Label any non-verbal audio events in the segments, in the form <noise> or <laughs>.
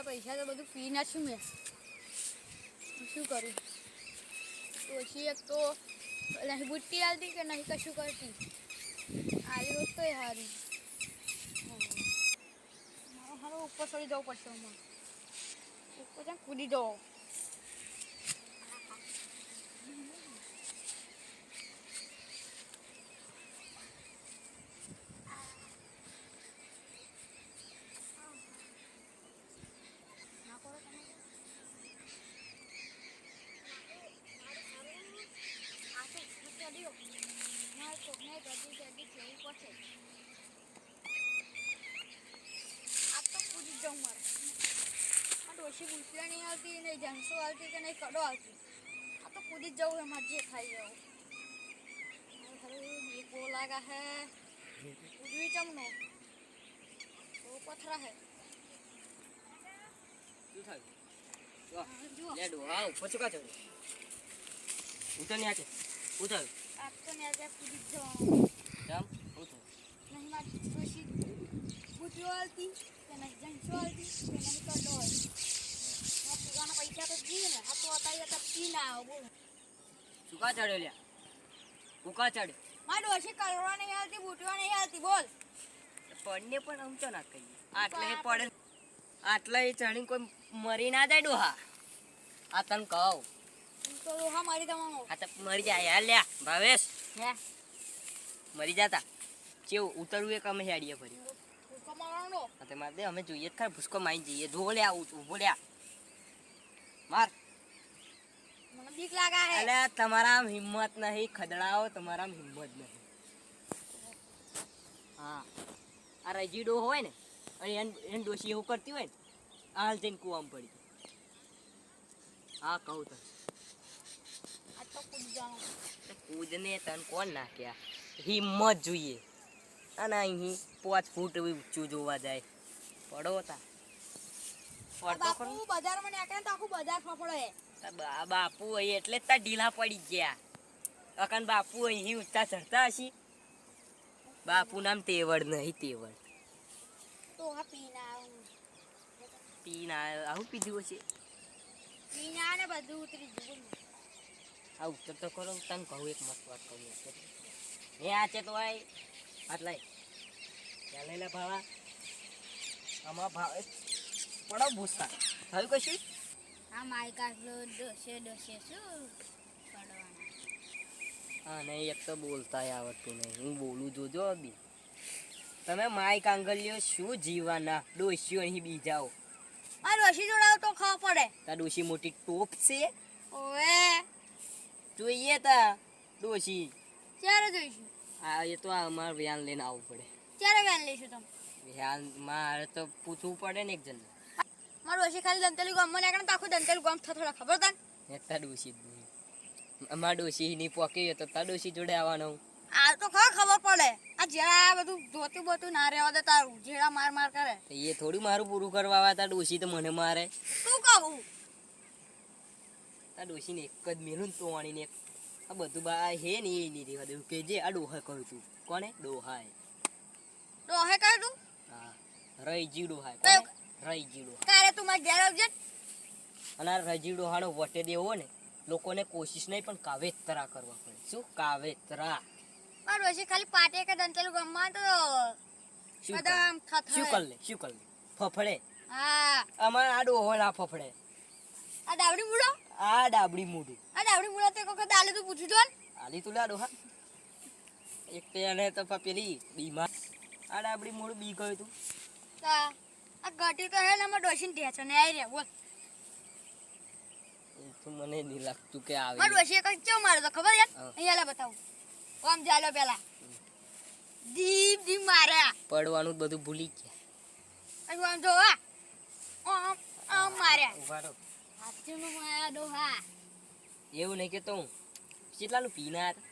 બધા પૈસા તો બધું પી નાખ્યું મેં. શું કરું? ઓછી એક તો નહીં બુટ્ટી હાલતી કે નહીં કશું કરતી? આવી હોત તો સારી મારો હારો ઉપર ચડી જવું પડશે હમણાં ઉપર ત્યાં કૂદી જવો ના કરો તમે. આ તો ચડ્યો. મારે કોકને જલ્દી જલ્દી કહેવું પડશે. આ તો કૂદી જ જાઉં મારે. પછી ભૂસિયા નહીં આવતી નહીં જંગસો આવતી કે નહીં કડો આવતી. આ તો કૂદી જ જવું હે મજે ખાઈ જવું બીકો લાગા હે. કૂદવી ચમનો બહુ પથરા હે. શું થયું? લે ડોહા નહીં જંગસો આવતી કે નહીં પૈસા તો જીએ ને આ તો અતાય તો પી ના આવો સુકા ચડે લ્યા હું કા ચડ્યો ડોશી કરવા નહીં આવતી બૂટવા નહીં આવતી બોલ પડને પણ આમ તો ના કહીએ આટલે પડે આટલે એ ચડીને કોઈ મરી ના જાય ડોહા આ તને કહું હું તો ડોહા મારી દવાનો આ તો મરી જાય યાર લ્યા ભાવેશ હે મરી જાતા કેવું ઉતરવું એક અમે હેડીએ ફરી ભૂકો મારવાનો આ તે મારે અમે જોઈએ જ ખરા, ભૂસકો મારી જઈએ. ધોળ્યા ઊભો લ્યા. માર. મને બીક લાગા હે. અલે તમારા હિંમત નહીં ખદડાઓ તમારા હિંમત નહીં. હા. આ રજીડો હોય ને અને એન ડોશી એવું કરતી હોય ને હાલ જઈને કૂવામાં પડી હા કહું તને. આ તો કૂદી કૂદને તને કોણ નાખ્યા હિંમત જોઈએ. અને અહીં પાંચ ફૂટ ઊંચું જોવા જાય. પડો તા. બાપુ નીકળે તો આખું બજાર ફફડે તા બા- બાપુ અહીં એટલે જ તાર ઢીલા પડી ગયા. અકન બાપુ અહીં ઊંચા ચડતા હશી. બાપુ નામ તેવડ નહીં તેવડ. તો આ પીના આવું. પીના આવું પીધું હશે? પીના ને બધું ઉતરી ગયું આ ઉત્તર તો કરો તને કહું એક મસ્ત વાત કહું. હે આ છે તો આય. હાથ ચાલે ભાવા. આમાં ભાવ પડો ભૂસા. થયું કશું? આ મારી કાટલો ડોસે ડોસે શું હા નહીં એક તો બોલતા આવડતું નહીં. હું બોલું જોજો બી. તમે માઈક આંગલ્યો શું જીવાના? ડોશીઓ અહીં બીજાઓ આ ડોસી જોડાવ તો ખાવા પડે. તા ડોશી મોટી ટોપ છે. ઓએ જોઈએ તા ડોશી ક્યારે જોઈશું? આ એ તો અમારે વ્યાન લઈને આવવું પડે. ક્યારે વ્યાન લઈશું તમે? વ્યાન મારે તો પૂછવું પડે ને એક જણ મારું હશે ખાલી દંતેલી ગામ. મને આગળ તો આખું દંતેલું ગામ થોડા ખબર તન? નેતા ડોશી અમાર ડોશી ની પોકી તો તા ડોશી જોડે આવવાનો આ તો ખબર ખબર પડે. આ જેડા બધું જોતું બોતું ના રહેવા દે તારું. જેડા માર માર કરે. તો એ થોડું મારું પૂરું કરવા આવ્યા તા ડોશી તો મને મારે. શું કહું? તા ડોશીને એક જ મેલું ને તોવાણીને એક. આ બધું બા હે ને એ ની રહેવા દેવું. કે જે આ ડોહા કહ્યું તું કોને? ડોહાય ડોહે કહે તું? હા. રઈજી ડોહાએ. કયો? રઈજી કારે તું મારા ઘેર આવજે. અને આ રજી ડોહાનો વટે દેવો ને લોકોને કોશિશ નહીં પણ કાવેતરા કરવા પડે. શું કાવેતરા? મારું હશે ખાલી પાટે કે દંતેલું ગામમાં તો. શું કરે? શું કર લે શું કર લે? ફફડે? હા. અમાર આ ડોહો ના ફફડે. આ ડાબડી મૂડો આ ડાબડી મોઢું આ ડાબડી મૂડો તો વખત આલે તું પૂછ્યું જોન. આલી તું લા ડોહા એક તો એને તો પેલી બીમાર આ ડાબડી મૂડ બી ગયું તું. તા આ ગટી તો હે ને અમાર ડોસીને ઢેચો ને આઈ રે બોલ. તો મને નહીં લાગતું કે આવે માર ડોસીએ કઈ ચો મારે તો ખબર યાર હા. અહીંયા બતાવું. આમ ચાલો પેલા. દીપ દીપ માર્યા. પડવાનું બધું ભૂલી ગયા. હજુ આમ જો આ આમ આમ માર્યા. ઊભા રહો. માયા ડોહા એવું નહીં કે તો હું. કેટલાનું પીના હતા?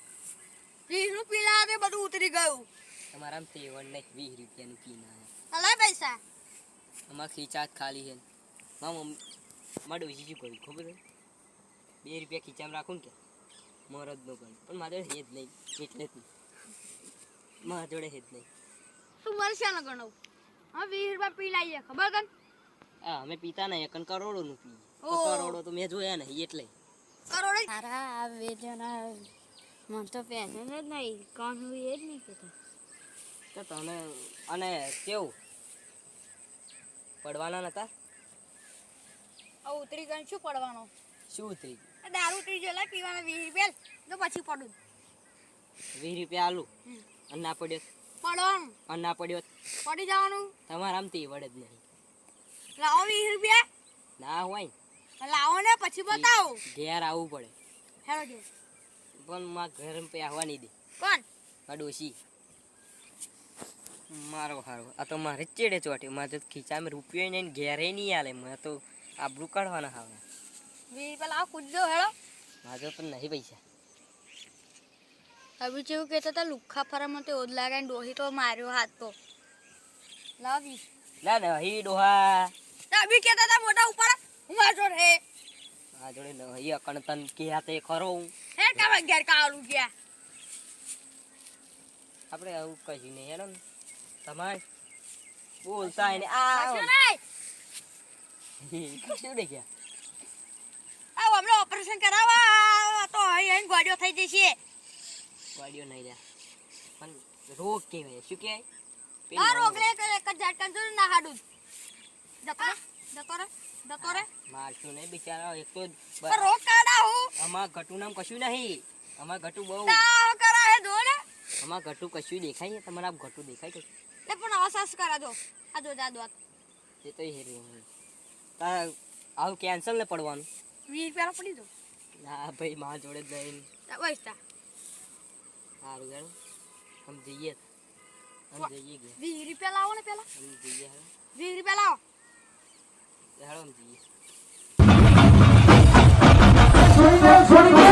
વીસનું પીલા બધું ઉતરી ગયું. તમારા તેવડ નહીં વીસ રૂપિયાનું પીના અલા પૈસા. અમારા ખીચાત ખાલી છે. મારા મમ્મી મારે ડોશી શું કર્યું ખબર છે? બે રૂપિયા ખીચામાં રાખું ને કે મરદ નો કર્યું પણ મારા જોડે હેજ નહીં. એટલે જ નહીં મારા જોડે હેજ નહીં. તું મારે શાનો ગણવું? હા વીસ રૂપિયા પી લાવીએ ખબર તને? આ અમે પીતા નહીં એકન કરોડોનું પીએ. પી કરોડો તો મેં જોયા નહીં એટલે. કરોડો? તારા આ બે મન તો પહેને જ નહીં કોણ હું એ જ નહીં તો તને અને કેવું? પડવાના નતા? આ ઉતરી ગયો શું પડવાનો? શું ઉતરી ગયું? દારૂ ઉતરી ગયો લે પીવાના 20 રૂપિયા તો પછી પડું. 20 રૂપિયા આલુ. અને ના પડ્યો પડવાનું. અને ના પડ્યો પડી જવાનું. તમારા આમ તે વડે જ નહીં. લાવો વીસ રૂપિયા. ના હોય. લાવો ને પછી બતાવો. ઘેર આવવું પડે. હેરો જો પણ માં ઘર પે આવવા નહીં દે. કોણ? આ ડોશી મારો હારો. આ તો મારે ચેડે ચોટ્યો. મારે તો ખીચામાં રૂપિયો નહીં ઘેરે નહીં આલે. મને તો આબરૂ કાઢવાના હાવ. વીસ રૂપિયા લાવો કૂદજો હેડો. મારે પણ નહીં પૈસા. હવે જેવું કહેતા હતા લુખા ફરામાં તે ઓદ લાગે ડોહી તો માર્યો હાથ તો. લાવી ના નહીં ડોહા. અભી કહેતા હતા મોટા ઉપર. હું વાંચો રે આ જોડે નહીં અકણ તન કે તે ખરો હું. હે કામ ઘેર કાળું ગયા. આપણે આવું કશું નહીં હેડો ને. તમારે? બોલતા એને આ કશું શું દેખ્યા <laughs> આ હમણાં ઓપરેશન કરાવવા તો અહીં ગોળીઓ થઈ જશે. વાડીઓ નહીં રહ્યા પણ રોગ કહેવાય. શું કહેવાય? આ રોગ લે કે એક જ ઝાટકા જોઈને ના હાડું. જતો રે જતો રે જતો રે મારશું નહીં બિચારા એક તો રોગ કાઢા હું. આમાં ઘટું નામ કશું નહીં. આમાં ઘટું બહુ. કરા હે દો ને આમાં ઘટું કશું દેખાય તમારે ઘટું દેખાય કે એ પણ આ કરા દો. આ દો જા દો એ તો હેરી તાર આવ કેન્સલ ને પડવાનું. 20 રૂપિયા પડી દો ના ભાઈ માં જોડે જ નહીં બસ તા. સારું ગણ હમ જઈએ. હમ જઈએ 20 રૂપિયા લાવો ને પેલા. હમ જઈએ 20 રૂપિયા લાવો. હેડો હમ જઈએ. છોડી દો